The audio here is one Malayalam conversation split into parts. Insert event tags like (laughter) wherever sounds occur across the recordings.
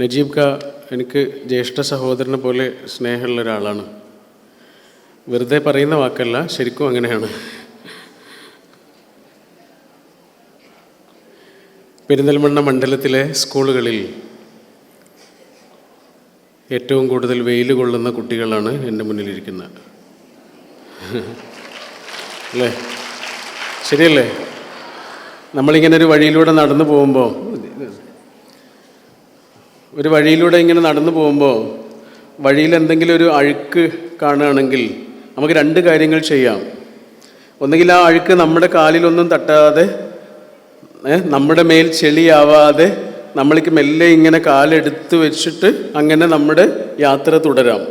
നജീബ് ക എനിക്ക് ജ്യേഷ്ഠ സഹോദരനെ പോലെ സ്നേഹമുള്ള ഒരാളാണ്. വെറുതെ പറയുന്ന വാക്കല്ല ശരിക്കും അങ്ങനെയാണ്. പെരിന്തൽമണ്ണ മണ്ഡലത്തിലെ സ്കൂളുകളിൽ ഏറ്റവും കൂടുതൽ വെയിൽ കൊള്ളുന്ന കുട്ടികളാണ് എന്റെ മുന്നിലിരിക്കുന്നത്. അല്ലേ? ശരിയല്ലേ? നമ്മളിങ്ങനെ ഒരു വഴിയിലൂടെ നടന്നു പോകുമ്പോൾ ഒരു വഴിയിലൂടെ ഇങ്ങനെ നടന്നു പോകുമ്പോൾ വഴിയിൽ എന്തെങ്കിലും ഒരു അഴുക്ക് കാണുകയാണെങ്കിൽ നമുക്ക് രണ്ട് കാര്യങ്ങൾ ചെയ്യാം. ഒന്നുകിൽ ആ അഴുക്ക് നമ്മുടെ കാലിലൊന്നും തട്ടാതെ നമ്മുടെ മേൽ ചെളിയാവാതെ നമ്മൾക്ക് മെല്ലെ ഇങ്ങനെ കാലെടുത്ത് വെച്ചിട്ട് അങ്ങനെ നമ്മുടെ യാത്ര തുടരാം.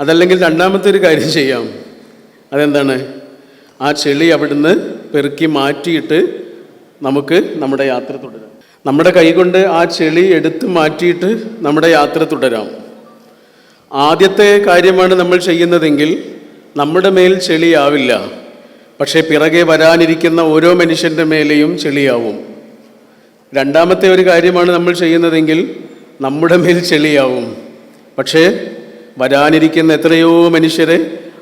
അതല്ലെങ്കിൽ രണ്ടാമത്തെ ഒരു കാര്യം ചെയ്യാം. അതെന്താണ്? ആ ചെളി അവിടുന്ന് പെറുക്കി മാറ്റിയിട്ട് നമുക്ക് നമ്മുടെ യാത്ര തുടരാം. നമ്മുടെ കൈകൊണ്ട് ആ ചെളി എടുത്ത് മാറ്റിയിട്ട് നമ്മുടെ യാത്ര തുടരാം. ആദ്യത്തെ കാര്യമാണ് നമ്മൾ ചെയ്യുന്നതെങ്കിൽ നമ്മുടെ മേൽ ചെളിയാവില്ല. പക്ഷേ പിറകെ വരാനിരിക്കുന്ന ഓരോ മനുഷ്യന്റെ മേലെയും ചെളിയാവും. രണ്ടാമത്തെ ഒരു കാര്യമാണ് നമ്മൾ ചെയ്യുന്നതെങ്കിൽ നമ്മുടെ മേൽ ചെളിയാവും. പക്ഷേ വരാനിരിക്കുന്ന എത്രയോ മനുഷ്യരെ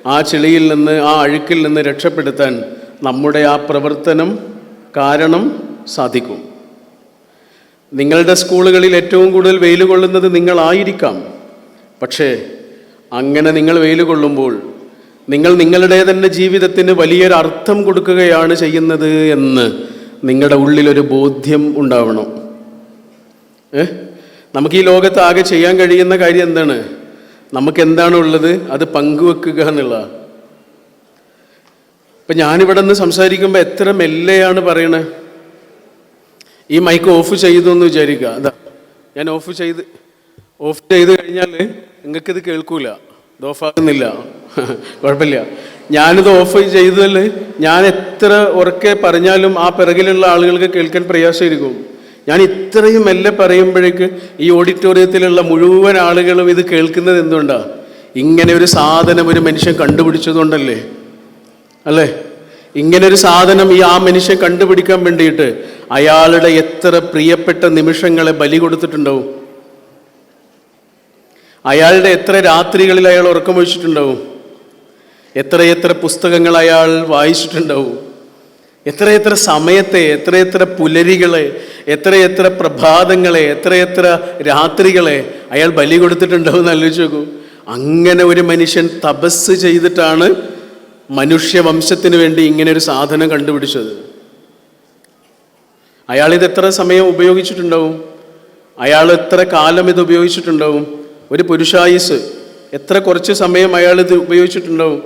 ആ ചെളിയിൽ നിന്ന് ആ അഴുക്കിൽ നിന്ന് രക്ഷപ്പെടുത്താൻ നമ്മുടെ ആ പ്രവർത്തനം കാരണം സാധിക്കും. നിങ്ങളുടെ സ്കൂളുകളിൽ ഏറ്റവും കൂടുതൽ വെയിൽ കൊള്ളുന്നത് നിങ്ങളായിരിക്കാം. പക്ഷേ അങ്ങനെ നിങ്ങൾ വെയിൽ കൊള്ളുമ്പോൾ നിങ്ങൾ നിങ്ങളുടെ തന്നെ ജീവിതത്തിന് വലിയൊരു അർത്ഥം കൊടുക്കുകയാണ് ചെയ്യുന്നത് എന്ന് നിങ്ങളുടെ ഉള്ളിലൊരു ബോധ്യം ഉണ്ടാവണം. ഏ? നമുക്ക് ഈ ലോകത്ത് ആകെ ചെയ്യാൻ കഴിയുന്ന കാര്യം എന്താണ്? നമുക്ക് എന്താണ് ഉള്ളത്? അത് പങ്കുവെക്കുക എന്നുള്ള ഇപ്പം ഞാനിവിടെ നിന്ന് സംസാരിക്കുമ്പോൾ എത്ര മെല്ലെയാണ് പറയണേ. ഈ മൈക്ക് ഓഫ് ചെയ്തു എന്ന് വിചാരിക്കുക. അതാ ഞാൻ ഓഫ് ചെയ്ത് ഓഫ് ചെയ്ത് കഴിഞ്ഞാൽ നിങ്ങൾക്കിത് കേൾക്കൂല. ഇത് ഓഫാകുന്നില്ല (laughs) കുഴപ്പമില്ല. ഞാനിത് ഓഫ് ചെയ്തതിൽ ഞാൻ എത്ര ഉറക്കെ പറഞ്ഞാലും ആ പിറകിലുള്ള ആളുകൾക്ക് കേൾക്കാൻ പ്രയാസമായിരിക്കും. ഞാൻ ഇത്രയും മെല്ലെ പറയുമ്പോഴേക്ക് ഈ ഓഡിറ്റോറിയത്തിലുള്ള മുഴുവൻ ആളുകളും ഇത് കേൾക്കുന്നത് എന്തുകൊണ്ടാണ് ഇങ്ങനെ ഒരു സാധനം ഒരു മനുഷ്യൻ കണ്ടുപിടിച്ചതുകൊണ്ടല്ലേ? അല്ലേ? ഇങ്ങനെ ഒരു സാധനം ഈ ആ മനുഷ്യൻ കണ്ടുപിടിക്കാൻ വേണ്ടിയിട്ട് അയാളുടെ എത്ര പ്രിയപ്പെട്ട നിമിഷങ്ങളെ ബലി കൊടുത്തിട്ടുണ്ടാവും. അയാളുടെ എത്ര രാത്രികളിൽ അയാൾ ഉറക്കമൊഴിച്ചിട്ടുണ്ടാവും എത്രയെത്ര പുസ്തകങ്ങൾ അയാൾ വായിച്ചിട്ടുണ്ടാവും. എത്രയെത്ര സമയത്തെ എത്രയെത്ര പുലരികളെ എത്രയെത്ര പ്രഭാതങ്ങളെ എത്രയെത്ര രാത്രികളെ അയാൾ ബലി കൊടുത്തിട്ടുണ്ടാവും എന്ന് ആലോചിച്ച് നോക്കൂ അങ്ങനെ ഒരു മനുഷ്യൻ തപസ് ചെയ്തിട്ടാണ് മനുഷ്യവംശത്തിന് വേണ്ടി ഇങ്ങനെ ഒരു സാധനം കണ്ടുപിടിച്ചത്. അയാൾ ഇത് എത്ര സമയം ഉപയോഗിച്ചിട്ടുണ്ടാവും? അയാൾ എത്ര കാലം ഇത് ഉപയോഗിച്ചിട്ടുണ്ടാവും? ഒരു പുരുഷായുസ് എത്ര കുറച്ച് സമയം അയാൾ ഇത് ഉപയോഗിച്ചിട്ടുണ്ടാവും?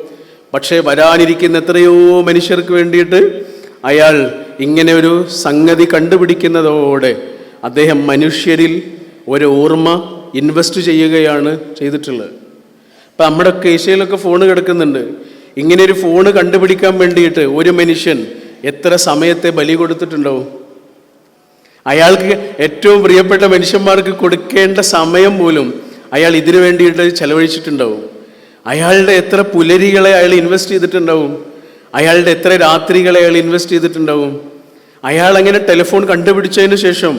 പക്ഷേ വരാനിരിക്കുന്ന എത്രയോ മനുഷ്യർക്ക് വേണ്ടിയിട്ട് അയാൾ ഇങ്ങനെ ഒരു സംഗതി കണ്ടുപിടിക്കുന്നതോടെ അദ്ദേഹം മനുഷ്യരിൽ ഒരു ഓർമ്മ ഇൻവെസ്റ്റ് ചെയ്യുകയാണ് ചെയ്തിട്ടുള്ളത്. ഇപ്പം നമ്മുടെ കേശയിലൊക്കെ ഫോൺ കിടക്കുന്നുണ്ട്. ഇങ്ങനെ ഒരു ഫോണ് കണ്ടുപിടിക്കാൻ വേണ്ടിയിട്ട് ഒരു മനുഷ്യൻ എത്ര സമയത്തെ ബലി കൊടുത്തിട്ടുണ്ടാവും? അയാൾക്ക് ഏറ്റവും പ്രിയപ്പെട്ട മനുഷ്യന്മാർക്ക് കൊടുക്കേണ്ട സമയം പോലും അയാൾ ഇതിനു വേണ്ടിയിട്ട് ചെലവഴിച്ചിട്ടുണ്ടാവും. അയാളുടെ എത്ര പുലരികളെ അയാൾ ഇൻവെസ്റ്റ് ചെയ്തിട്ടുണ്ടാവും? അയാളുടെ എത്ര രാത്രികളെ അയാൾ ഇൻവെസ്റ്റ് ചെയ്തിട്ടുണ്ടാവും? അയാൾ അങ്ങനെ ടെലിഫോൺ കണ്ടുപിടിച്ചതിന് ശേഷം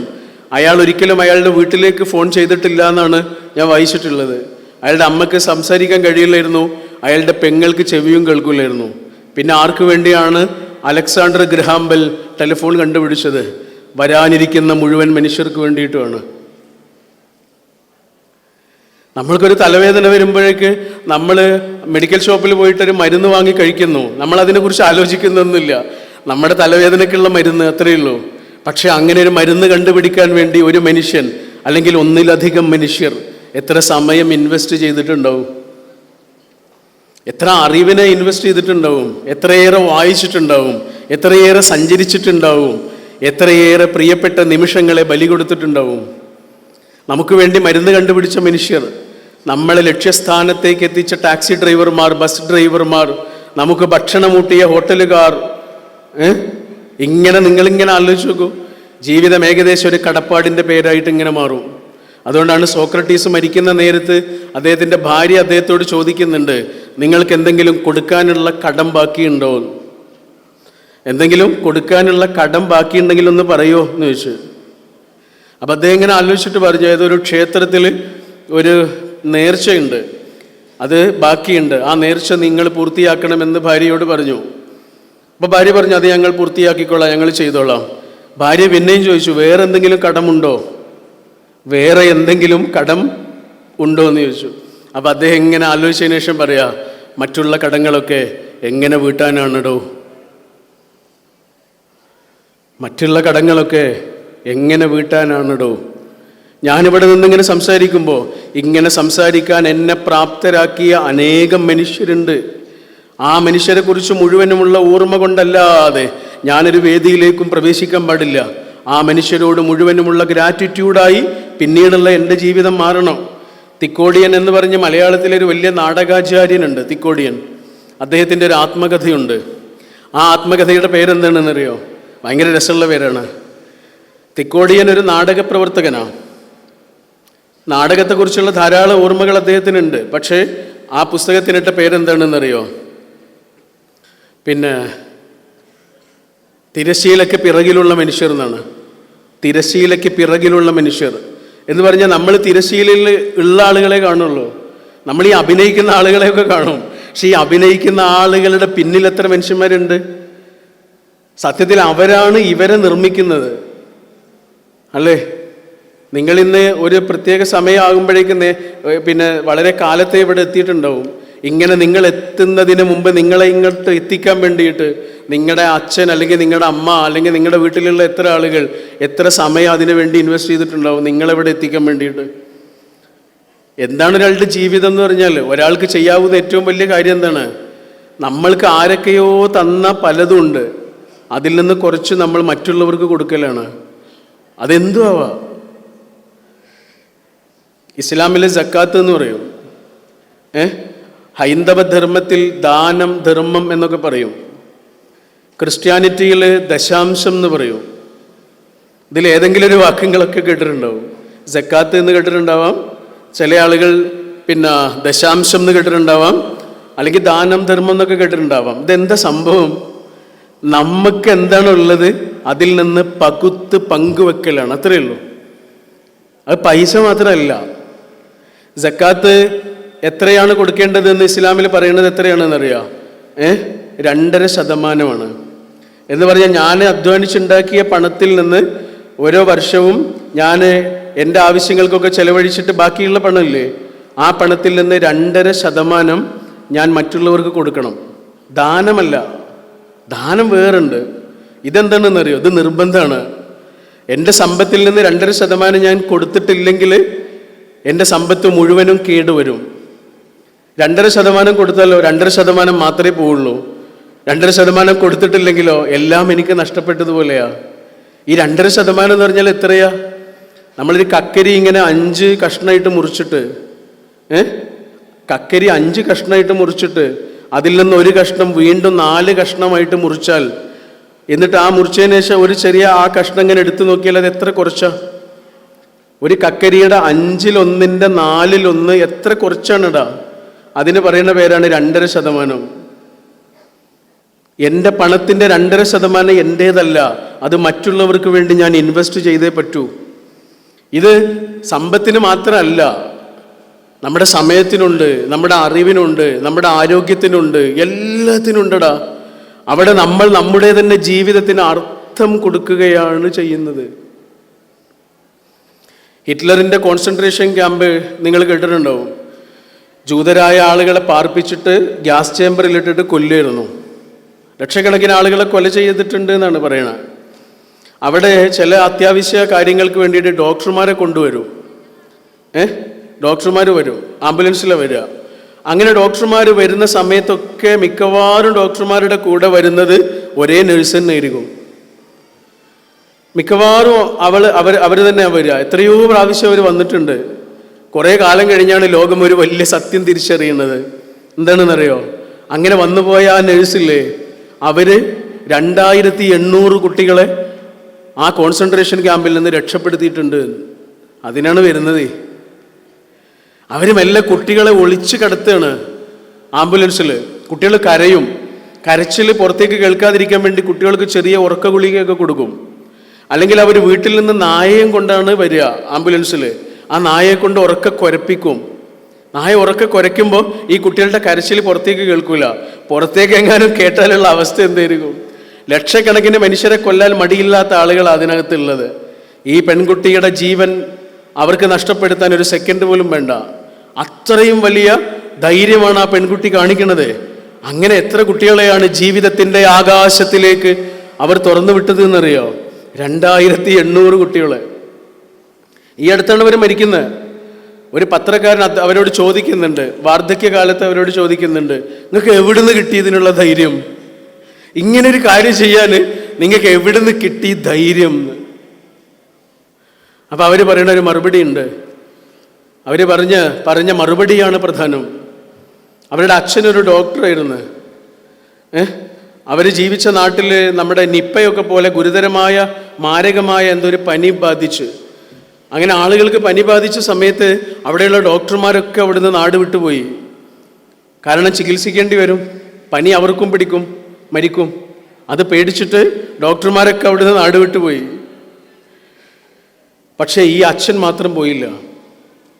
അയാൾ ഒരിക്കലും അയാളുടെ വീട്ടിലേക്ക് ഫോൺ ചെയ്തിട്ടില്ല എന്നാണ് ഞാൻ വായിച്ചിട്ടുള്ളത്. അയാളുടെ അമ്മയ്ക്ക് സംസാരിക്കാൻ കഴിയില്ലായിരുന്നു. അയാളുടെ പെങ്ങൾക്ക് ചെവിയും കേൾക്കില്ലായിരുന്നു പിന്നെ ആർക്കു വേണ്ടിയാണ് അലക്സാണ്ടർ ഗ്രഹാംബൽ ടെലിഫോൺ കണ്ടുപിടിച്ചത്? വരാനിരിക്കുന്ന മുഴുവൻ മനുഷ്യർക്ക് വേണ്ടിയിട്ടുമാണ്. നമ്മൾക്കൊരു തലവേദന വരുമ്പോഴേക്ക് നമ്മൾ മെഡിക്കൽ ഷോപ്പിൽ പോയിട്ടൊരു മരുന്ന് വാങ്ങി കഴിക്കുന്നു. നമ്മൾ അതിനെക്കുറിച്ച് ആലോചിക്കുന്നൊന്നുമില്ല. നമ്മുടെ തലവേദനയ്ക്കുള്ള മരുന്ന് അത്രയേ ഉള്ളൂ. പക്ഷെ അങ്ങനെ ഒരു മരുന്ന് കണ്ടുപിടിക്കാൻ വേണ്ടി ഒരു മനുഷ്യൻ അല്ലെങ്കിൽ ഒന്നിലധികം മനുഷ്യർ എത്ര സമയം ഇൻവെസ്റ്റ് ചെയ്തിട്ടുണ്ടാവും? എത്ര അറിവിനെ ഇൻവെസ്റ്റ് ചെയ്തിട്ടുണ്ടാവും എത്രയേറെ വായിച്ചിട്ടുണ്ടാവും എത്രയേറെ സഞ്ചരിച്ചിട്ടുണ്ടാവും എത്രയേറെ പ്രിയപ്പെട്ട നിമിഷങ്ങളെ ബലി കൊടുത്തിട്ടുണ്ടാവും. നമുക്ക് വേണ്ടി മരുന്ന് കണ്ടുപിടിച്ച മനുഷ്യർ നമ്മളെ ലക്ഷ്യസ്ഥാനത്തേക്ക് എത്തിച്ച ടാക്സി ഡ്രൈവർമാർ ബസ് ഡ്രൈവർമാർ നമുക്ക് ഭക്ഷണമൂട്ടിയ ഹോട്ടലുകാർ? ഇങ്ങനെ നിങ്ങളിങ്ങനെ ആലോചിച്ച് നോക്കൂ. ജീവിതം ഏകദേശം ഒരു കടപ്പാടിന്റെ പേരായിട്ട് ഇങ്ങനെ മാറും. അതുകൊണ്ടാണ് സോക്രട്ടീസ് മരിക്കുന്ന നേരത്ത് അദ്ദേഹത്തിന്റെ ഭാര്യ അദ്ദേഹത്തോട് ചോദിക്കുന്നുണ്ട് നിങ്ങൾക്ക് എന്തെങ്കിലും കൊടുക്കാനുള്ള കടം ബാക്കിയുണ്ടോ? എന്തെങ്കിലും കൊടുക്കാനുള്ള കടം ബാക്കിയുണ്ടെങ്കിൽ ഒന്ന് പറയുമോ എന്ന് ചോദിച്ചു. അപ്പം അദ്ദേഹം ഇങ്ങനെ ആലോചിച്ചിട്ട് പറഞ്ഞു ഏതൊരു ക്ഷേത്രത്തിൽ ഒരു നേർച്ചയുണ്ട്. അത് ബാക്കിയുണ്ട്. ആ നേർച്ച നിങ്ങൾ പൂർത്തിയാക്കണമെന്ന് ഭാര്യയോട് പറഞ്ഞു. അപ്പോൾ ഭാര്യ പറഞ്ഞു അത് ഞങ്ങൾ പൂർത്തിയാക്കിക്കൊള്ളാം ഞങ്ങൾ ചെയ്തോളാം. ഭാര്യ പിന്നെയും ചോദിച്ചു വേറെ എന്തെങ്കിലും കടമുണ്ടോ? വേറെ എന്തെങ്കിലും കടം ഉണ്ടോ? എന്ന് ചോദിച്ചു. അപ്പം അദ്ദേഹം ഇങ്ങനെ ആലോചിച്ചതിന് ശേഷം പറയാ മറ്റുള്ള കടങ്ങളൊക്കെ എങ്ങനെ വീട്ടാനാണിടോ? മറ്റുള്ള കടങ്ങളൊക്കെ എങ്ങനെ വീട്ടാനാണിടോ? ഞാനിവിടെ നിന്നിങ്ങനെ സംസാരിക്കുമ്പോൾ ഇങ്ങനെ സംസാരിക്കാൻ എന്നെ പ്രാപ്തരാക്കിയ അനേകം മനുഷ്യരുണ്ട്. ആ മനുഷ്യരെക്കുറിച്ച് മുഴുവനുമുള്ള ഓർമ്മ കൊണ്ടല്ലാതെ ഞാനൊരു വേദിയിലേക്കും പ്രവേശിക്കാൻ പാടില്ല. ആ മനുഷ്യരോട് മുഴുവനുമുള്ള ഗ്രാറ്റിറ്റ്യൂഡായി പിന്നീടുള്ള എന്റെ ജീവിതം മാറണം. തിക്കോടിയൻ എന്ന് പറഞ്ഞ് മലയാളത്തിലെ ഒരു വലിയ നാടകാചാര്യനുണ്ട് തിക്കോടിയൻ. അദ്ദേഹത്തിന്റെ ഒരു ആത്മകഥയുണ്ട്. ആ ആത്മകഥയുടെ പേരെന്താണെന്നറിയോ? ഭയങ്കര രസമുള്ള പേരാണ്. തിക്കോടിയൻ ഒരു നാടക പ്രവർത്തകനാണ് നാടകത്തെക്കുറിച്ചുള്ള ധാരാളം ഓർമ്മകൾ അദ്ദേഹത്തിനുണ്ട്. പക്ഷേ ആ പുസ്തകത്തിനിട്ട പേരെന്താണെന്നറിയോ? പിന്നെ തിരശ്ശീലയ്ക്ക് പിറകിലുള്ള മനുഷ്യർ എന്നാണ്. തിരശ്ശീലയ്ക്ക് പിറകിലുള്ള മനുഷ്യർ. എന്ന് പറഞ്ഞാൽ നമ്മൾ തിരശ്ശീലയിൽ ഉള്ള ആളുകളെ കാണുള്ളൂ. നമ്മൾ ഈ അഭിനയിക്കുന്ന ആളുകളെയൊക്കെ കാണും. പക്ഷെ ഈ അഭിനയിക്കുന്ന ആളുകളുടെ പിന്നിൽ എത്ര മനുഷ്യന്മാരുണ്ട്? സത്യത്തിൽ അവരാണ് ഇവരെ നിർമ്മിക്കുന്നത്. അല്ലേ? നിങ്ങൾ ഇന്ന് ഒരു പ്രത്യേക സമയമാകുമ്പോഴേക്കും പിന്നെ വളരെ കാലത്തെ ഇവിടെ എത്തിയിട്ടുണ്ടാവും. ഇങ്ങനെ നിങ്ങൾ എത്തുന്നതിന് മുമ്പ് നിങ്ങളെ ഇങ്ങോട്ട് എത്തിക്കാൻ വേണ്ടിയിട്ട് നിങ്ങളുടെ അച്ഛൻ അല്ലെങ്കിൽ നിങ്ങളുടെ അമ്മ അല്ലെങ്കിൽ നിങ്ങളുടെ വീട്ടിലുള്ള എത്ര ആളുകൾ എത്ര സമയം അതിനു വേണ്ടി ഇൻവെസ്റ്റ് ചെയ്തിട്ടുണ്ടാവും? നിങ്ങളെവിടെ എത്തിക്കാൻ വേണ്ടിയിട്ട്? എന്താണ് ഒരാളുടെ ജീവിതം എന്ന് പറഞ്ഞാൽ ഒരാൾക്ക് ചെയ്യാവുന്ന ഏറ്റവും വലിയ കാര്യം എന്താണ്? നമ്മൾക്ക് ആരൊക്കെയോ തന്ന പലതും ഉണ്ട്. അതിൽ നിന്ന് കുറച്ച് നമ്മൾ മറ്റുള്ളവർക്ക് കൊടുക്കലാണ്. അതെന്തു ആവാം ഇസ്ലാമിലെ ജക്കാത്ത് എന്ന് പറയും. ഏ? ഹൈന്ദവ ധർമ്മത്തിൽ ദാനം ധർമ്മം എന്നൊക്കെ പറയും. ക്രിസ്ത്യാനിറ്റിയിൽ ദശാംശം എന്ന് പറയൂ. ഇതിൽ ഏതെങ്കിലും ഒരു വാക്യങ്ങളൊക്കെ കേട്ടിട്ടുണ്ടാവും. ജക്കാത്ത് എന്ന് കേട്ടിട്ടുണ്ടാവാം. ചില ആളുകൾ പിന്നെ ദശാംശം എന്ന് കേട്ടിട്ടുണ്ടാവാം. അല്ലെങ്കിൽ ദാനം ധർമ്മം എന്നൊക്കെ കേട്ടിട്ടുണ്ടാവാം. ഇതെന്താ സംഭവം? നമുക്ക് എന്താണ് ഉള്ളത്? അതിൽ നിന്ന് പകുത്ത് പങ്കുവെക്കലാണ്. അത്രയേ ഉള്ളൂ. അത് പൈസ മാത്രമല്ല. ജക്കാത്ത് എത്രയാണ് കൊടുക്കേണ്ടതെന്ന് ഇസ്ലാമിൽ പറയുന്നത് എത്രയാണെന്നറിയാം? ഏഹ്? രണ്ടര ശതമാനമാണ്. എന്ന് പറഞ്ഞാൽ ഞാൻ അധ്വാനിച്ചുണ്ടാക്കിയ പണത്തിൽ നിന്ന് ഓരോ വർഷവും ഞാൻ എന്റെ ആവശ്യങ്ങൾക്കൊക്കെ ചെലവഴിച്ചിട്ട് ബാക്കിയുള്ള പണമില്ലേ? ആ പണത്തിൽ നിന്ന് രണ്ടര ശതമാനം ഞാൻ മറ്റുള്ളവർക്ക് കൊടുക്കണം. ദാനമല്ല. ദാനം വേറുണ്ട്. ഇതെന്താണെന്നറിയോ? ഇത് നിർബന്ധമാണ്. എന്റെ സമ്പത്തിൽ നിന്ന് രണ്ടര ശതമാനം ഞാൻ കൊടുത്തിട്ടില്ലെങ്കിൽ എന്റെ സമ്പത്ത് മുഴുവനും കേടുവരും. രണ്ടര ശതമാനം കൊടുത്താലോ? രണ്ടര ശതമാനം മാത്രമേ പോവുള്ളൂ. രണ്ടര ശതമാനം കൊടുത്തിട്ടില്ലെങ്കിലോ? എല്ലാം എനിക്ക് നഷ്ടപ്പെട്ടതുപോലെയാ. ഈ രണ്ടര ശതമാനം എന്ന് പറഞ്ഞാൽ എത്രയാ? നമ്മളൊരു കക്കരി ഇങ്ങനെ അഞ്ച് കഷ്ണമായിട്ട് മുറിച്ചിട്ട് ഏ? കക്കരി അഞ്ച് കഷ്ണമായിട്ട് മുറിച്ചിട്ട് അതിൽ നിന്ന് ഒരു കഷ്ണം വീണ്ടും നാല് കഷ്ണമായിട്ട് മുറിച്ചാൽ എന്നിട്ട് ആ മുറിച്ചതിന് ശേഷം ഒരു ചെറിയ ആ കഷ്ണം ഇങ്ങനെ എടുത്തു നോക്കിയാൽ അത് എത്ര കുറച്ചാ? ഒരു കക്കരിയുടെ അഞ്ചിലൊന്നിന്റെ നാലിലൊന്ന് എത്ര കുറച്ചാണ് ഇടാ അതിന് പറയുന്ന പേരാണ് രണ്ടര ശതമാനം. എന്റെ പണത്തിന്റെ രണ്ടര ശതമാനം എന്റേതല്ല. അത് മറ്റുള്ളവർക്ക് വേണ്ടി ഞാൻ ഇൻവെസ്റ്റ് ചെയ്തേ പറ്റൂ. ഇത് സമ്പത്തിന് മാത്രമല്ല. നമ്മുടെ സമയത്തിനുണ്ട് നമ്മുടെ അറിവിനുണ്ട് നമ്മുടെ ആരോഗ്യത്തിനുണ്ട് എല്ലാത്തിനുണ്ടടാ. അവിടെ നമ്മൾ നമ്മുടെ തന്നെ ജീവിതത്തിന് അർത്ഥം കൊടുക്കുകയാണ് ചെയ്യുന്നത്. ഹിറ്റ്ലറിന്റെ കോൺസെൻട്രേഷൻ ക്യാമ്പ് നിങ്ങൾ കേട്ടിട്ടുണ്ടാവും. ജൂതരായ ആളുകളെ പാർപ്പിച്ചിട്ട് ഗ്യാസ് ചേമ്പറിലിട്ടിട്ട് കൊല്ലുമായിരുന്നു ലക്ഷക്കണക്കിന് ആളുകളെ കൊല ചെയ്തിട്ടുണ്ട് എന്നാണ് പറയണത്. അവിടെ ചില അത്യാവശ്യ കാര്യങ്ങൾക്ക് വേണ്ടിയിട്ട് ഡോക്ടർമാരെ കൊണ്ടുവരും. ഏ? ഡോക്ടർമാർ വരും. ആംബുലൻസിൽ വരിക. അങ്ങനെ ഡോക്ടർമാർ വരുന്ന സമയത്തൊക്കെ മിക്കവാറും ഡോക്ടർമാരുടെ കൂടെ വരുന്നത് ഒരേ നഴ്സ് തന്നെയായിരിക്കും മിക്കവാറും അവൾ അവർ അവർ തന്നെ വരിക. എത്രയോ പ്രാവശ്യം അവർ വന്നിട്ടുണ്ട്. കുറേ കാലം കഴിഞ്ഞാണ് ലോകം ഒരു വലിയ സത്യം തിരിച്ചറിയുന്നത്. എന്താണെന്നറിയോ? അങ്ങനെ വന്നുപോയ ആ നഴ്സില്ലേ അവർ രണ്ടായിരത്തി എണ്ണൂറ് കുട്ടികളെ ആ കോൺസെൻട്രേഷൻ ക്യാമ്പിൽ നിന്ന് രക്ഷപ്പെടുത്തിയിട്ടുണ്ട്. അതിനാണ് വരുന്നത്. അവർ മെല്ലെ കുട്ടികളെ ഒളിച്ച് കിടത്തുകയാണ്. ആംബുലൻസിൽ കുട്ടികൾ കരയും. കരച്ചിൽ പുറത്തേക്ക് കേൾക്കാതിരിക്കാൻ വേണ്ടി കുട്ടികൾക്ക് ചെറിയ ഉറക്ക ഗുളികയൊക്കെ കൊടുക്കും. അല്ലെങ്കിൽ അവർ വീട്ടിൽ നിന്ന് നായയും കൊണ്ടാണ് വരിക ആംബുലൻസിൽ ആ നായയെ കൊണ്ട് ഉറക്ക കുരപ്പിക്കും. നായ ഉറക്കെ കുരയ്ക്കുമ്പോൾ ഈ കുട്ടികളുടെ കരച്ചിൽ പുറത്തേക്ക് കേൾക്കൂല. പുറത്തേക്ക് എങ്ങാനും കേട്ടാലുള്ള അവസ്ഥ എന്തായിരിക്കും? ലക്ഷക്കണക്കിന് മനുഷ്യരെ കൊല്ലാൻ മടിയില്ലാത്ത ആളുകൾ അതിനകത്തുള്ളത്. ഈ പെൺകുട്ടിയുടെ ജീവൻ അവർക്ക് നഷ്ടപ്പെടുത്താൻ ഒരു സെക്കൻഡ് പോലും വേണ്ട. അത്രയും വലിയ ധൈര്യമാണ് ആ പെൺകുട്ടി കാണിക്കുന്നത്. അങ്ങനെ എത്ര കുട്ടികളെയാണ് ജീവിതത്തിന്റെ ആകാശത്തിലേക്ക് അവർ തുറന്നു വിട്ടത് എന്നറിയോ? രണ്ടായിരത്തി എണ്ണൂറ് കുട്ടികളെ. ഈ അടുത്താണ് അവർ മരിക്കുന്നത്. ഒരു പത്രക്കാരൻ അവരോട് ചോദിക്കുന്നുണ്ട് വാർദ്ധക്യകാലത്ത് അവരോട് ചോദിക്കുന്നുണ്ട് നിങ്ങൾക്ക് എവിടുന്ന് കിട്ടി ഇതിനുള്ള ധൈര്യം? ഇങ്ങനെ ഒരു കാര്യം ചെയ്യാൻ നിങ്ങൾക്ക് എവിടുന്ന് കിട്ടി ധൈര്യം? അപ്പം അവർ പറയുന്ന ഒരു മറുപടി ഉണ്ട്. അവർ പറഞ്ഞ പറഞ്ഞ മറുപടിയാണ് പ്രധാനം. അവരുടെ അച്ഛനൊരു ഡോക്ടറായിരുന്നു. ഏ? അവർ ജീവിച്ച നാട്ടിൽ നമ്മുടെ നിപ്പയൊക്കെ പോലെ ഗുരുതരമായ മാരകമായ എന്തൊരു പനി ബാധിച്ച് അങ്ങനെ ആളുകൾക്ക് പനി ബാധിച്ച സമയത്ത് അവിടെയുള്ള ഡോക്ടർമാരൊക്കെ അവിടുന്ന് നാട് വിട്ടുപോയി. കാരണം ചികിത്സിക്കേണ്ടി വരും. പനി അവർക്കും പിടിക്കും മരിക്കും. അത് പേടിച്ചിട്ട് ഡോക്ടർമാരൊക്കെ അവിടുന്ന് നാട് വിട്ടുപോയി. പക്ഷേ ഈ അച്ഛൻ മാത്രം പോയില്ല.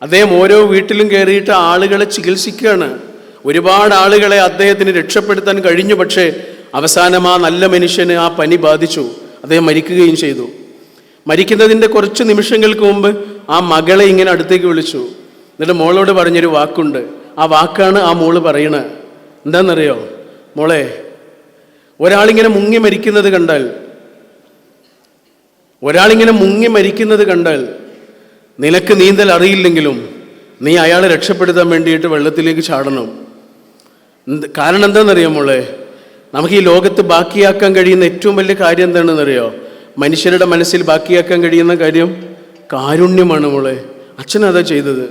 അദ്ദേഹം ഓരോ വീട്ടിലും കയറിയിട്ട് ആളുകളെ ചികിത്സിക്കുകയാണ്. ഒരുപാട് ആളുകളെ അദ്ദേഹത്തിന് രക്ഷപ്പെടുത്താൻ കഴിഞ്ഞു. പക്ഷേ അവസാനം ആ നല്ല മനുഷ്യന് ആ പനി ബാധിച്ചു. അദ്ദേഹം മരിക്കുകയും ചെയ്തു. മരിക്കുന്നതിന്റെ കുറച്ച് നിമിഷങ്ങൾക്ക് മുമ്പ് ആ മകളെ ഇങ്ങനെ അടുത്തേക്ക് വിളിച്ചു. എന്നിട്ട് മോളോട് പറഞ്ഞൊരു വാക്കുണ്ട്. ആ വാക്കാണ് ആ മോൾ പറയണത് എന്താണെന്നറിയോ മോളെ ഒരാളിങ്ങനെ മുങ്ങി മരിക്കുന്നത് കണ്ടാൽ ഒരാളിങ്ങനെ മുങ്ങി മരിക്കുന്നത് കണ്ടാൽ നിനക്ക് നീന്തൽ അറിയില്ലെങ്കിലും നീ അയാളെ രക്ഷപ്പെടുത്താൻ വേണ്ടിയിട്ട് വെള്ളത്തിലേക്ക് ചാടണം. കാരണം എന്താണെന്നറിയോ മോളെ? നമുക്ക് ഈ ലോകത്ത് ബാക്കിയാക്കാൻ കഴിയുന്ന ഏറ്റവും വലിയ കാര്യം എന്താണെന്നറിയോ? മനുഷ്യരുടെ മനസ്സിൽ ബാക്കിയാക്കാൻ കഴിയുന്ന കാര്യം കാരുണ്യമാണ് മോളെ. അച്ഛൻ ചെയ്തത്.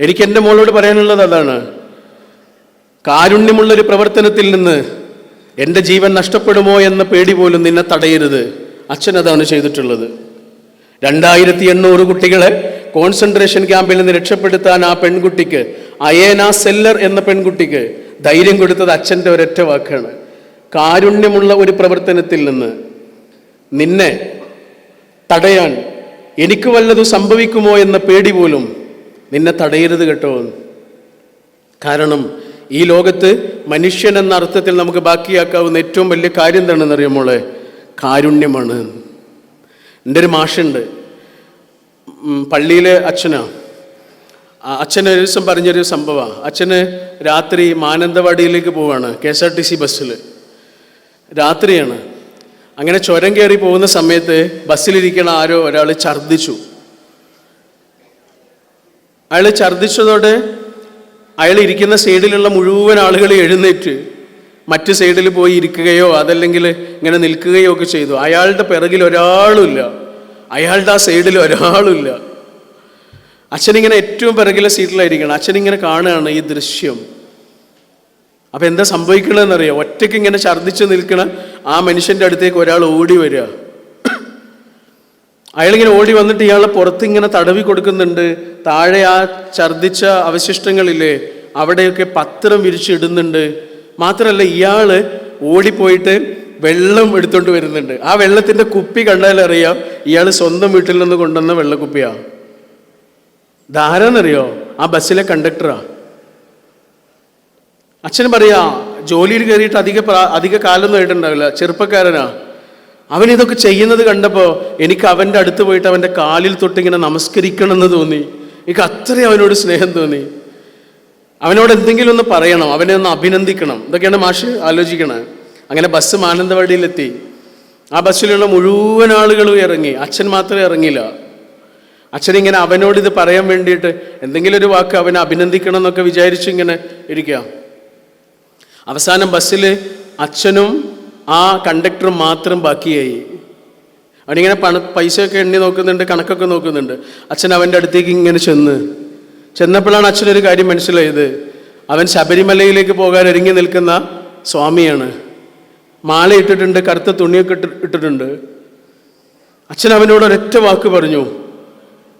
എനിക്ക് എന്റെ മോളോട് പറയാനുള്ളത് അതാണ്. കാരുണ്യമുള്ളൊരു പ്രവർത്തനത്തിൽ നിന്ന് എന്റെ ജീവൻ നഷ്ടപ്പെടുമോ എന്ന പേടി പോലും നിന്നെ തടയരുത്. അച്ഛൻ അതാണ് ചെയ്തിട്ടുള്ളത്. രണ്ടായിരത്തി എണ്ണൂറ് കുട്ടികളെ കോൺസെൻട്രേഷൻ ക്യാമ്പിൽ നിന്ന് രക്ഷപ്പെടുത്താൻ ആ പെൺകുട്ടിക്ക് അയേന സെല്ലർ എന്ന പെൺകുട്ടിക്ക് ധൈര്യം കൊടുത്തത് അച്ഛന്റെ ഒരൊറ്റ വാക്കാണ്. കാരുണ്യമുള്ള ഒരു പ്രവർത്തനത്തിൽ നിന്ന് നിന്നെ തടയാൻ എനിക്ക് വല്ലതും സംഭവിക്കുമോ എന്ന പേടി പോലും നിന്നെ തടയരുത് കേട്ടോ. കാരണം ഈ ലോകത്ത് മനുഷ്യൻ എന്ന അർത്ഥത്തിൽ നമുക്ക് ബാക്കിയാക്കാവുന്ന ഏറ്റവും വലിയ കാര്യം എന്താണെന്ന് അറിയുമ്പോളെ കാരുണ്യമാണ്. എന്റെ ഒരു മാഷുണ്ട് പള്ളിയിലെ അച്ഛനാ. അച്ഛൻ ഒരു ദിവസം പറഞ്ഞൊരു സംഭവമാണ് അച്ഛന് രാത്രി മാനന്തവാടിയിലേക്ക് പോവാണ് K S R T C ബസ്സിൽ രാത്രിയാണ്. അങ്ങനെ ചുരം കയറി പോകുന്ന സമയത്ത് ബസ്സിലിരിക്കണ ആരോ ഒരാൾ ഛർദ്ദിച്ചു. അയാൾ ഛർദ്ദിച്ചതോടെ അയാൾ ഇരിക്കുന്ന സൈഡിലുള്ള മുഴുവൻ ആളുകൾ എഴുന്നേറ്റ് മറ്റ് സൈഡിൽ പോയി ഇരിക്കുകയോ അതല്ലെങ്കിൽ ഇങ്ങനെ നിൽക്കുകയോ ഒക്കെ ചെയ്തു. അയാളുടെ പിറകിൽ ഒരാളുമില്ല. അയാളുടെ ആ സൈഡിൽ ഒരാളുമില്ല. അച്ഛനിങ്ങനെ ഏറ്റവും പിറകിലെ സീറ്റിലായിരിക്കണം. അച്ഛനിങ്ങനെ കാണുകയാണ് ഈ ദൃശ്യം. അപ്പൊ എന്താ സംഭവിക്കണമെന്നറിയാം ഒറ്റയ്ക്ക് ഇങ്ങനെ ഛർദ്ദിച്ച് നിൽക്കണ ആ മനുഷ്യന്റെ അടുത്തേക്ക് ഒരാൾ ഓടി വരിക. അയാളിങ്ങനെ ഓടി വന്നിട്ട് ഇയാളെ പുറത്ത് ഇങ്ങനെ തടവി കൊടുക്കുന്നുണ്ട്. താഴെ ആ ഛർദ്ദിച്ച അവശിഷ്ടങ്ങളില്ലേ അവിടെയൊക്കെ പത്രം വിരിച്ചിടുന്നുണ്ട് മാത്രമല്ല ഇയാൾ ഓടിപ്പോയിട്ട് വെള്ളം എടുത്തോണ്ട് വരുന്നുണ്ട്. ആ വെള്ളത്തിന്റെ കുപ്പി കണ്ടാലറിയാം ഇയാൾ സ്വന്തം വീട്ടിൽ നിന്ന് കൊണ്ടുവന്ന വെള്ളക്കുപ്പിയാ. ധാരാന്നറിയോ ആ ബസ്സിലെ കണ്ടക്ടറാ. അച്ഛൻ പറയാ ജോലിയിൽ കയറിയിട്ട് അധിക അധിക കാലം ആയിട്ടുണ്ടാവില്ല. ചെറുപ്പക്കാരനാ. അവൻ ഇതൊക്കെ ചെയ്യുന്നത് കണ്ടപ്പോൾ എനിക്ക് അവന്റെ അടുത്ത് പോയിട്ട് അവന്റെ കാലിൽ തൊട്ടിങ്ങനെ നമസ്കരിക്കണം എന്ന് തോന്നി. എനിക്ക് അത്രയും അവനോട് സ്നേഹം തോന്നി. അവനോട് എന്തെങ്കിലും ഒന്ന് പറയണം അവനെ ഒന്ന് അഭിനന്ദിക്കണം. ഇതൊക്കെയാണ് മാഷ് ആലോചിക്കണത് അങ്ങനെ ബസ് മാനന്തവാടിയിലെത്തി. ആ ബസ്സിലുള്ള മുഴുവൻ ആളുകളും ഇറങ്ങി. അച്ഛൻ മാത്രമേ ഇറങ്ങിയില്ല. അച്ഛനിങ്ങനെ അവനോട് ഇത് പറയാൻ വേണ്ടിയിട്ട് എന്തെങ്കിലും ഒരു വാക്ക് അവനെ അഭിനന്ദിക്കണം എന്നൊക്കെ വിചാരിച്ചു ഇങ്ങനെ ഇരിക്കുക അവസാനം ബസ്സിൽ അച്ഛനും ആ കണ്ടക്ടറും മാത്രം ബാക്കിയായി. അവനിങ്ങനെ പണ പൈസയൊക്കെ എണ്ണി നോക്കുന്നുണ്ട് കണക്കൊക്കെ നോക്കുന്നുണ്ട്. അച്ഛൻ അവന്റെ അടുത്തേക്ക് ഇങ്ങനെ ചെന്ന്. ചെന്നപ്പോഴാണ് അച്ഛനൊരു കാര്യം മനസ്സിലായത്. അവൻ ശബരിമലയിലേക്ക് പോകാൻ ഒരുങ്ങി നിൽക്കുന്ന സ്വാമിയാണ്. മാല ഇട്ടിട്ടുണ്ട് കറുത്ത തുണിയൊക്കെ ഇട്ടിട്ടുണ്ട്. അച്ഛൻ അവനോട് ഒരൊറ്റ വാക്ക് പറഞ്ഞു.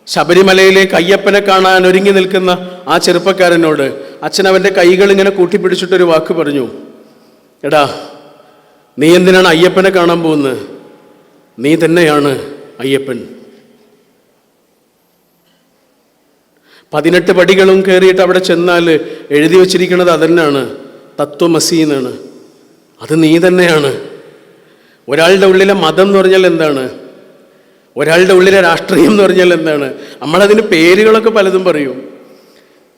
ശബരിമലയിലേക്ക് അയ്യപ്പനെ കാണാൻ ഒരുങ്ങി നിൽക്കുന്ന ആ ചെറുപ്പക്കാരനോട് അച്ഛൻ അവന്റെ കൈകൾ ഇങ്ങനെ കൂട്ടിപ്പിടിച്ചിട്ടൊരു വാക്ക് പറഞ്ഞു. എടാ നീ എന്തിനാണ് അയ്യപ്പനെ കാണാൻ പോകുന്നത്? നീ തന്നെയാണ് അയ്യപ്പൻ. പതിനെട്ട് പടികളും കയറിയിട്ട് അവിടെ ചെന്നാൽ എഴുതി വച്ചിരിക്കുന്നത് അതന്നെയാണ് തത്വമസി എന്നാണ്. അത് നീ തന്നെയാണ്. ഒരാളുടെ ഉള്ളിലെ മതം എന്ന് പറഞ്ഞാൽ എന്താണ്? ഒരാളുടെ ഉള്ളിലെ രാഷ്ട്രീയം എന്ന് പറഞ്ഞാൽ എന്താണ്? നമ്മളതിന് പേരുകളൊക്കെ പലതും പറയും.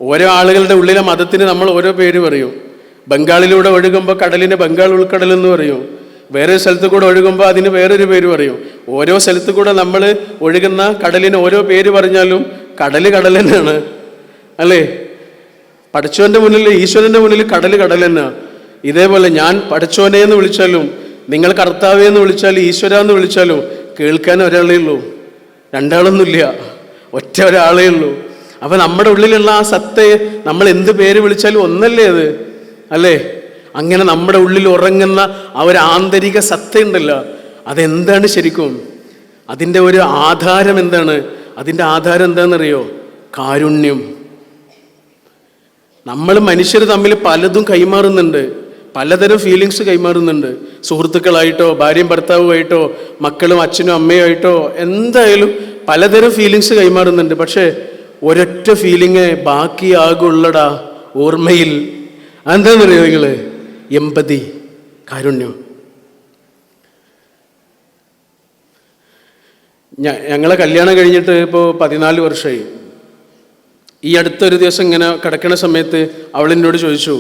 ഓരോ ആളുകളുടെ ഉള്ളിലെ മതത്തിന് നമ്മൾ ഓരോ പേര് പറയും. ബംഗാളിലൂടെ ഒഴുകുമ്പോൾ കടലിന് ബംഗാൾ ഉൾക്കടൽ എന്ന് പറയും. വേറെ സ്ഥലത്ത് കൂടെ ഒഴുകുമ്പോൾ അതിന് വേറൊരു പേര് പറയും. ഓരോ സ്ഥലത്ത് കൂടെ നമ്മൾ ഒഴുകുന്ന കടലിന് ഓരോ പേര് പറഞ്ഞാലും കടൽ കടൽ തന്നെയാണ്. അല്ലേ? പഠിച്ചവന്റെ മുന്നിൽ ഈശ്വരന്റെ മുന്നിൽ കടൽ കടൽ തന്നെ ഇതേപോലെ ഞാൻ പഠിച്ചോനെ എന്ന് വിളിച്ചാലും നിങ്ങൾ കർത്താവേ എന്ന് വിളിച്ചാലും ഈശ്വര എന്ന് വിളിച്ചാലും കേൾക്കാൻ ഒരാളേ ഉള്ളൂ. രണ്ടാളൊന്നുമില്ല. ഒറ്റ ഒരാളേ ഉള്ളൂ. അപ്പൊ നമ്മുടെ ഉള്ളിലുള്ള ആ സത്തയെ നമ്മൾ എന്ത് പേര് വിളിച്ചാലും ഒന്നല്ലേ അത്? അല്ലേ? അങ്ങനെ നമ്മുടെ ഉള്ളിൽ ഉറങ്ങുന്ന ആ ഒരു ആന്തരിക സത്തയുണ്ടല്ലോ. അതെന്താണ് ശരിക്കും? അതിന്റെ ഒരു ആധാരം എന്താണ്? അതിന്റെ ആധാരം എന്താണെന്നറിയോ? കാരുണ്യം. നമ്മൾ മനുഷ്യർ തമ്മിൽ പലതും കൈമാറുന്നുണ്ട്. പലതരം ഫീലിങ്സ് കൈമാറുന്നുണ്ട്. സുഹൃത്തുക്കളായിട്ടോ ഭാര്യയും ഭർത്താവുമായിട്ടോ മക്കളും അച്ഛനും അമ്മയുമായിട്ടോ എന്തായാലും പലതരം ഫീലിങ്സ് കൈമാറുന്നുണ്ട്. പക്ഷേ ഒരൊറ്റ ഫീലിങ് ബാക്കിയാകുള്ളടാ ഓർമ്മയിൽ. എന്താണെന്നറിയോ നിങ്ങൾ എമ്പതി കാരുണ്യം. ഞങ്ങളെ കല്യാണം കഴിഞ്ഞിട്ട് ഇപ്പോൾ പതിനാല് വർഷമായി ഈ അടുത്തൊരു ദിവസം ഇങ്ങനെ കിടക്കണ സമയത്ത് അവൾ എന്നോട് ചോദിച്ചു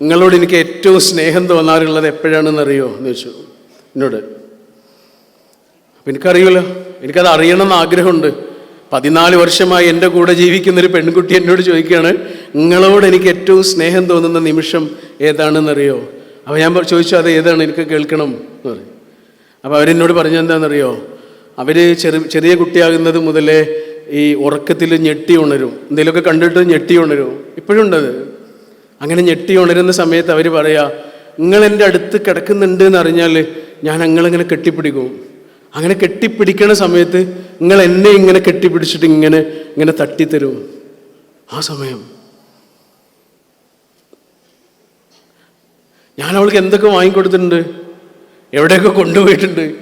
നിങ്ങളോട് എനിക്ക് ഏറ്റവും സ്നേഹം തോന്നാറുള്ളത് എപ്പോഴാണെന്ന് അറിയോ എന്ന് ചോദിച്ചു. എന്നോട് എനിക്കറിയുമല്ലോ എനിക്കത് അറിയണമെന്ന് ആഗ്രഹമുണ്ട്. പതിനാല് വർഷമായി എന്റെ കൂടെ ജീവിക്കുന്ന ഒരു പെൺകുട്ടി എന്നോട് ചോദിക്കുകയാണ് നിങ്ങളോട് എനിക്ക് ഏറ്റവും സ്നേഹം തോന്നുന്ന നിമിഷം ഏതാണെന്നറിയോ? അപ്പോൾ ഞാൻ ചോദിച്ചു അത് ഏതാണ്? എനിക്ക് കേൾക്കണം. എന്ന് പറയും അപ്പോൾ അവരെന്നോട് പറഞ്ഞെന്താണെന്നറിയോ അവർ ചെറു ചെറിയ കുട്ടിയാകുന്നത് മുതലേ ഈ ഉറക്കത്തിൽ ഞെട്ടി ഉണരും. എന്തെങ്കിലുമൊക്കെ കണ്ടിട്ട് ഞെട്ടി ഉണരും. ഇപ്പോഴും ഉണ്ടത്? അങ്ങനെ ഞെട്ടി ഉണരുന്ന സമയത്ത് അവർ പറയാ നിങ്ങൾ എന്റെ അടുത്ത് കിടക്കുന്നുണ്ട് എന്ന് അറിഞ്ഞാൽ ഞാൻ നിങ്ങളിങ്ങനെ കെട്ടിപ്പിടിക്കും. അങ്ങനെ കെട്ടിപ്പിടിക്കണ സമയത്ത് നിങ്ങൾ എന്നെ ഇങ്ങനെ കെട്ടിപ്പിടിച്ചിട്ട് ഇങ്ങനെ ഇങ്ങനെ തട്ടിത്തരും. ആ സമയം. ഞാൻ അവൾക്ക് എന്തൊക്കെ വാങ്ങിക്കൊടുത്തിട്ടുണ്ട്? എവിടെയൊക്കെ കൊണ്ടുപോയിട്ടുണ്ട്?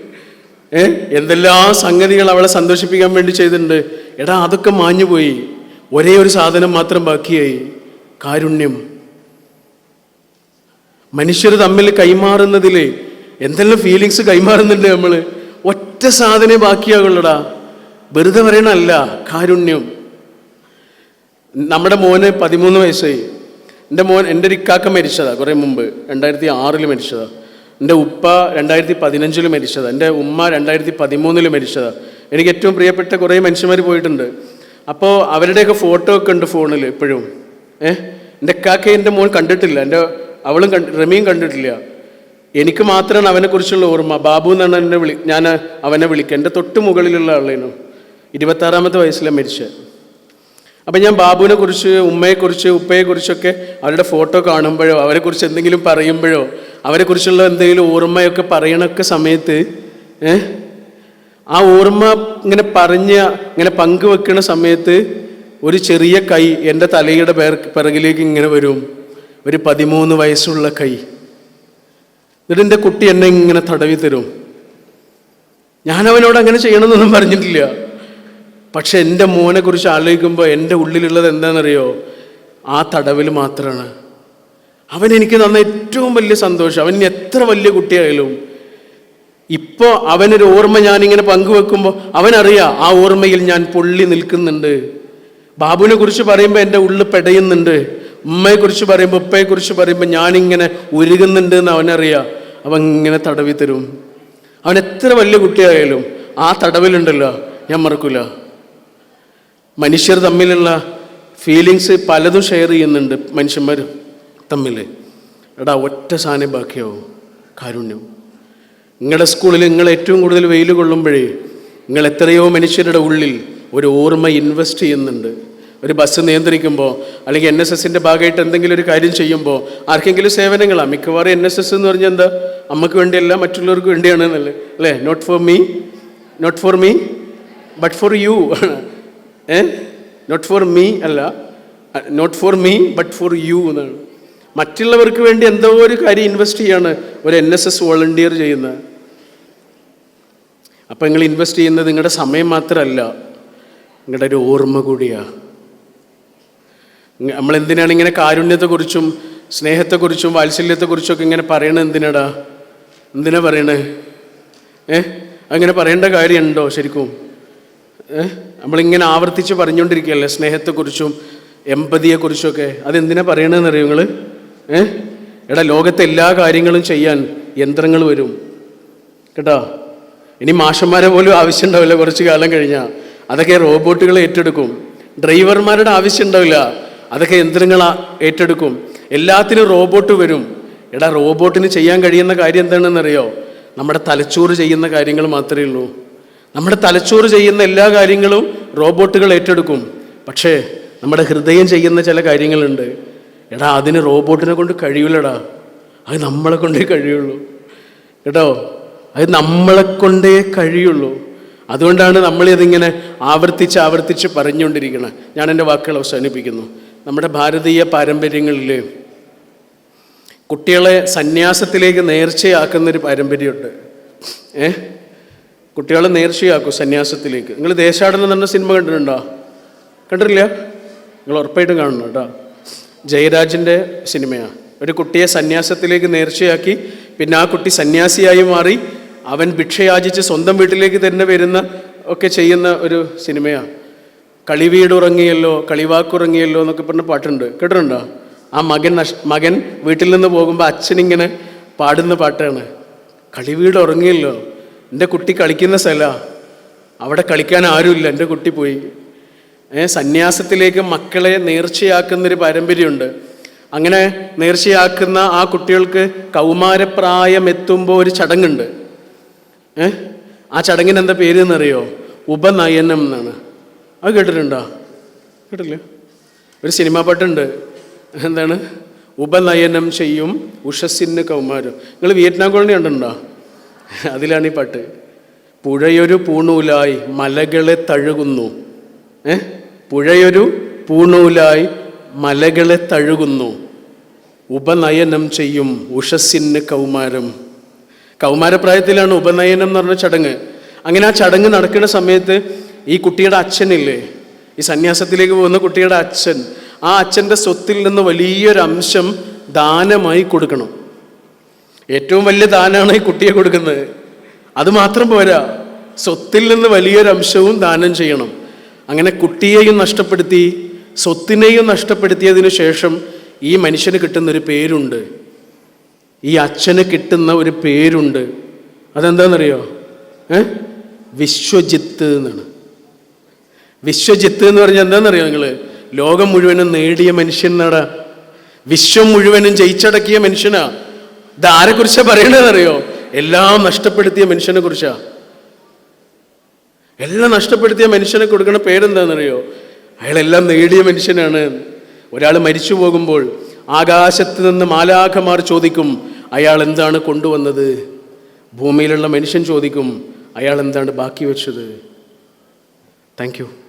ഏ? എന്തെല്ലാം സംഗതികൾ അവളെ സന്തോഷിപ്പിക്കാൻ വേണ്ടി ചെയ്തിട്ടുണ്ട്? എടാ അതൊക്കെ മാഞ്ഞുപോയി. ഒരേ ഒരു സാധനം മാത്രം ബാക്കിയായി. കാരുണ്യം. മനുഷ്യർ തമ്മിൽ കൈമാറുന്നതിൽ എന്തെല്ലാം ഫീലിങ്സ് കൈമാറുന്നുണ്ട് നമ്മൾ ഒറ്റ സാധനേ ബാക്കിയാകുള്ളടാ വെറുതെ പറയണല്ല കാരുണ്യം. നമ്മുടെ മോന് പതിമൂന്ന് വയസ്സായി. എന്റെ മോൻ എന്റെ ഒരു ഇക്കാക്ക മരിച്ചതാ കുറേ മുമ്പ്. രണ്ടായിരത്തി ആറിൽ മരിച്ചതാ. എന്റെ ഉപ്പ രണ്ടായിരത്തി പതിനഞ്ചിൽ മരിച്ചതാ. എന്റെ ഉമ്മ രണ്ടായിരത്തി പതിമൂന്നിൽ മരിച്ചതാ. എനിക്ക് ഏറ്റവും പ്രിയപ്പെട്ട കുറേ മനുഷ്യന്മാർ പോയിട്ടുണ്ട്. അപ്പോൾ അവരുടെയൊക്കെ ഫോട്ടോ ഒക്കെ ഉണ്ട് ഫോണിൽ ഇപ്പോഴും. ഏഹ് എന്റെ ഇക്കാക്ക എന്റെ മോൻ കണ്ടിട്ടില്ല. എന്റെ അവളും കണ്ട് റമിയും കണ്ടിട്ടില്ല. എനിക്ക് മാത്രമാണ് അവനെക്കുറിച്ചുള്ള ഓർമ്മ. ബാബു എന്നാണ് എന്നെ വിളി ഞാൻ അവനെ വിളിക്കുക. എന്റെ തൊട്ട് മുകളിലുള്ള ആളേനു. ഇരുപത്താറാമത്തെ വയസ്സിലാണ് മരിച്ചത്. അപ്പം ഞാൻ ബാബുവിനെ കുറിച്ച് ഉമ്മയെക്കുറിച്ച് ഉപ്പയെക്കുറിച്ചൊക്കെ അവരുടെ ഫോട്ടോ കാണുമ്പോഴോ അവരെക്കുറിച്ച് എന്തെങ്കിലും പറയുമ്പോഴോ അവരെക്കുറിച്ചുള്ള എന്തെങ്കിലും ഓർമ്മയൊക്കെ പറയണൊക്കെ സമയത്ത് ആ ഓർമ്മ ഇങ്ങനെ പറഞ്ഞ ഇങ്ങനെ പങ്കുവെക്കുന്ന സമയത്ത് ഒരു ചെറിയ കൈ എന്റെ തലയുടെ പിറകിലേക്ക് ഇങ്ങനെ വരും. ഒരു പതിമൂന്ന് വയസ്സുള്ള കൈ. എന്നിട്ട് എന്റെ കുട്ടി എന്നെ ഇങ്ങനെ തടവി തരും. ഞാൻ അവനോട് അങ്ങനെ ചെയ്യണമെന്നൊന്നും പറഞ്ഞിട്ടില്ല. പക്ഷെ എന്റെ മോനെ കുറിച്ച് ആലോചിക്കുമ്പോൾ എന്റെ ഉള്ളിലുള്ളത് എന്താണെന്നറിയോ? ആ തടവിൽ മാത്രമാണ് അവൻ എനിക്ക് തന്ന ഏറ്റവും വലിയ സന്തോഷം. അവൻ എത്ര വലിയ കുട്ടിയായാലും. ഇപ്പോൾ അവനൊരു ഓർമ്മ ഞാനിങ്ങനെ പങ്കുവെക്കുമ്പോൾ അവനറിയാം ആ ഓർമ്മയിൽ ഞാൻ പൊള്ളി നിൽക്കുന്നുണ്ട്. ബാബുവിനെ കുറിച്ച് പറയുമ്പോൾ എന്റെ ഉള്ളിൽ പെടയുന്നുണ്ട്. ഉമ്മയെക്കുറിച്ച് പറയുമ്പോൾ ഉപ്പയെക്കുറിച്ച് പറയുമ്പോൾ ഞാനിങ്ങനെ ഉരുകുന്നുണ്ട് എന്ന് അവനറിയാം. അവൻ ഇങ്ങനെ തടവി തരും. അവൻ എത്ര വലിയ കുട്ടിയായാലും ആ തടവിലുണ്ടല്ലോ ഞാൻ മറക്കൂല. മനുഷ്യർ തമ്മിലുള്ള ഫീലിങ്സ് പലതും ഷെയർ ചെയ്യുന്നുണ്ട് മനുഷ്യന്മാർ തമ്മിൽ എടാ ഒറ്റ സാധനം ബാക്കിയാവും കാരുണ്യം. നിങ്ങളുടെ സ്കൂളിൽ നിങ്ങൾ ഏറ്റവും കൂടുതൽ വെയിൽ കൊള്ളുമ്പോഴേ നിങ്ങൾ എത്രയോ മനുഷ്യരുടെ ഉള്ളിൽ ഒരു ഓർമ്മ ഇൻവെസ്റ്റ് ചെയ്യുന്നുണ്ട്. ഒരു ബസ് നിയന്ത്രിക്കുമ്പോൾ അല്ലെങ്കിൽ എൻ എസ് എസിന്റെ ഭാഗമായിട്ട് എന്തെങ്കിലും ഒരു കാര്യം ചെയ്യുമ്പോൾ ആർക്കെങ്കിലും സേവനങ്ങളാണ് മിക്കവാറും എൻ എസ് എസ് എന്ന് പറഞ്ഞാൽ എന്താ? അമ്മയ്ക്ക് വേണ്ടിയല്ല മറ്റുള്ളവർക്ക് വേണ്ടിയാണ് എന്നല്ലേ? അല്ലേ? Not for me not for me but for you ഏ? നോട്ട് ഫോർ മീ അല്ല. Not for me but for you എന്നാണ്. മറ്റുള്ളവർക്ക് വേണ്ടി എന്തോ ഒരു കാര്യം ഇൻവെസ്റ്റ് ചെയ്യാണ് ഒരു എൻ എസ് എസ് വോളണ്ടിയർ ചെയ്യുന്നത്. അപ്പം നിങ്ങൾ ഇൻവെസ്റ്റ് ചെയ്യുന്നത് നിങ്ങളുടെ സമയം മാത്രമല്ല നിങ്ങളുടെ ഒരു ഓർമ്മ കൂടിയാണ് നമ്മൾ എന്തിനാണ് ഇങ്ങനെ കാരുണ്യത്തെക്കുറിച്ചും സ്നേഹത്തെക്കുറിച്ചും വാത്സല്യത്തെക്കുറിച്ചും ഇങ്ങനെ പറയണത് എന്തിനാടാ? എന്തിനാ പറയണേ? ഏ? അങ്ങനെ പറയേണ്ട കാര്യമുണ്ടോ ശരിക്കും? ഏ? നമ്മളിങ്ങനെ ആവർത്തിച്ച് പറഞ്ഞുകൊണ്ടിരിക്കുകയല്ലേ സ്നേഹത്തെക്കുറിച്ചും എമ്പതിയെക്കുറിച്ചൊക്കെ. അതെന്തിനാ പറയണതെന്ന് അറിയോ നിങ്ങൾ ഏ? എടാ ലോകത്തെ എല്ലാ കാര്യങ്ങളും ചെയ്യാൻ യന്ത്രങ്ങൾ വരും. കേട്ടോ? ഇനി മാഷന്മാരെ പോലും ആവശ്യമുണ്ടാവില്ല കുറച്ച് കാലം കഴിഞ്ഞാൽ അതൊക്കെ റോബോട്ടുകൾ ഏറ്റെടുക്കും. ഡ്രൈവർമാരുടെ ആവശ്യം ഉണ്ടാവില്ല അതൊക്കെ യന്ത്രങ്ങൾ ഏറ്റെടുക്കും. എല്ലാത്തിനും റോബോട്ട് വരും. എടാ റോബോട്ടിന് ചെയ്യാൻ കഴിയുന്ന കാര്യം എന്താണെന്നറിയോ? നമ്മുടെ തലച്ചോറ് ചെയ്യുന്ന കാര്യങ്ങൾ മാത്രമേ ഉള്ളൂ. നമ്മുടെ തലച്ചോറ് ചെയ്യുന്ന എല്ലാ കാര്യങ്ങളും റോബോട്ടുകൾ ഏറ്റെടുക്കും. പക്ഷേ നമ്മുടെ ഹൃദയം ചെയ്യുന്ന ചില കാര്യങ്ങളുണ്ട്. എടാ അതിന് റോബോട്ടിനെ കൊണ്ട് കഴിയൂലടാ. അത് നമ്മളെ കൊണ്ടേ കഴിയുള്ളൂ. കേട്ടോ അത് നമ്മളെ കൊണ്ടേ കഴിയുള്ളൂ. അതുകൊണ്ടാണ് നമ്മളിതിങ്ങനെ ആവർത്തിച്ച് ആവർത്തിച്ച് പറഞ്ഞുകൊണ്ടിരിക്കുന്നത് ഞാൻ എന്റെ വാക്കുകൾ അവസാനിപ്പിക്കുന്നു. നമ്മുടെ ഭാരതീയ പാരമ്പര്യങ്ങളിൽ കുട്ടികളെ സന്യാസത്തിലേക്ക് നേർച്ചയാക്കുന്നൊരു പാരമ്പര്യമുണ്ട്. ഏ? കുട്ടികളെ നേർച്ചയാക്കും സന്യാസത്തിലേക്ക്. നിങ്ങൾ ദേശാടനം എന്ന സിനിമ കണ്ടിട്ടുണ്ടോ? കണ്ടിട്ടില്ല? നിങ്ങൾ ഉറപ്പായിട്ടും കാണണം കേട്ടോ. ജയരാജിന്റെ സിനിമയാണ് ഒരു കുട്ടിയെ സന്യാസത്തിലേക്ക് നേർച്ചയാക്കി പിന്നെ ആ കുട്ടി സന്യാസിയായി മാറി അവൻ ഭിക്ഷയാചിച്ച് സ്വന്തം വീട്ടിലേക്ക് തന്നെ വരുന്ന ഒക്കെ ചെയ്യുന്ന ഒരു സിനിമയാണ് കളിവീടുറങ്ങിയല്ലോ കളിവാക്കുറങ്ങിയല്ലോ എന്നൊക്കെ പറഞ്ഞ പാട്ടുണ്ട്. കേട്ടിട്ടുണ്ടോ? ആ മകൻ നഷ് മകൻ വീട്ടിൽ നിന്ന് പോകുമ്പോൾ അച്ഛനിങ്ങനെ പാടുന്ന പാട്ടാണ്. കളിവീട് ഉറങ്ങിയല്ലോ എന്റെ കുട്ടി കളിക്കുന്ന സ്ഥലമാണ് അവിടെ കളിക്കാൻ ആരുമില്ല. എന്റെ കുട്ടി പോയി. ഏ സന്യാസത്തിലേക്ക് മക്കളെ നേർച്ചയാക്കുന്നൊരു പാരമ്പര്യമുണ്ട്. അങ്ങനെ നേർച്ചയാക്കുന്ന ആ കുട്ടികൾക്ക് കൗമാരപ്രായം എത്തുമ്പോൾ ഒരു ചടങ്ങുണ്ട്. ഏ ആ ചടങ്ങിന് എന്താ പേര് എന്നറിയോ ഉപനയനം എന്നാണ്. അത് കേട്ടിട്ടുണ്ടോ? കേട്ടില്ല ഒരു സിനിമാ പാട്ടുണ്ട്. എന്താണ്? ഉപനയനം ചെയ്യും ഉഷസ്സിന് കൗമാരം. നിങ്ങൾ വിയറ്റ്നാം കോളനി കണ്ടിട്ടുണ്ടോ? അതിലാണ് ഈ പാട്ട്. പുഴയൊരു പൂണൂലായി മലകളെ തഴുകുന്നു. ഏ? പുഴയൊരു പൂണൂലായി മലകളെ തഴുകുന്നു. ഉപനയനം ചെയ്യും ഉഷസ്സിന് കൗമാരം. കൗമാരപ്രായത്തിലാണ് ഉപനയനം എന്ന് പറഞ്ഞ ചടങ്ങ്. അങ്ങനെ ആ ചടങ്ങ് നടക്കുന്ന സമയത്ത് ഈ കുട്ടിയുടെ അച്ഛനില്ലേ? ഈ സന്യാസത്തിലേക്ക് പോകുന്ന കുട്ടിയുടെ അച്ഛൻ. ആ അച്ഛന്റെ സ്വത്തിൽ നിന്ന് വലിയൊരു അംശം ദാനമായി കൊടുക്കണം. ഏറ്റവും വലിയ ദാനമാണ് ഈ കുട്ടിയെ കൊടുക്കുന്നത്. അത് മാത്രം പോരാ. സ്വത്തിൽ നിന്ന് വലിയൊരു അംശവും ദാനം ചെയ്യണം. അങ്ങനെ കുട്ടിയെയും നഷ്ടപ്പെടുത്തി സ്വത്തിനെയും നഷ്ടപ്പെടുത്തിയതിനു ശേഷം ഈ മനുഷ്യന് കിട്ടുന്ന ഒരു പേരുണ്ട്. ഈ അച്ഛന് കിട്ടുന്ന ഒരു പേരുണ്ട്. അതെന്താണെന്നറിയോ ഏ? വിശ്വജിത്ത് എന്നാണ്. വിശ്വജിത്ത് എന്ന് പറഞ്ഞാൽ എന്താണെന്നറിയോ നിങ്ങൾ ലോകം മുഴുവനും നേടിയ മനുഷ്യൻ എന്നാണ് വിശ്വം മുഴുവനും ജയിച്ചടക്കിയ മനുഷ്യനാ. ഇത് ആരെക്കുറിച്ചാ പറയണതെന്നറിയോ? എല്ലാം നഷ്ടപ്പെടുത്തിയ മനുഷ്യനെ കുറിച്ചാ. എല്ലാം നഷ്ടപ്പെടുത്തിയ മനുഷ്യനെ കൊടുക്കുന്ന പേരെന്താണെന്നറിയോ? അയാളെല്ലാം നേടിയ മനുഷ്യനാണ്. ഒരാൾ മരിച്ചു പോകുമ്പോൾ ആകാശത്ത് നിന്ന് മാലാഖമാർ ചോദിക്കും അയാൾ എന്താണ് കൊണ്ടുവന്നത്? ഭൂമിയിലുള്ള മനുഷ്യൻ ചോദിക്കും അയാൾ എന്താണ് ബാക്കി വെച്ചത്? താങ്ക്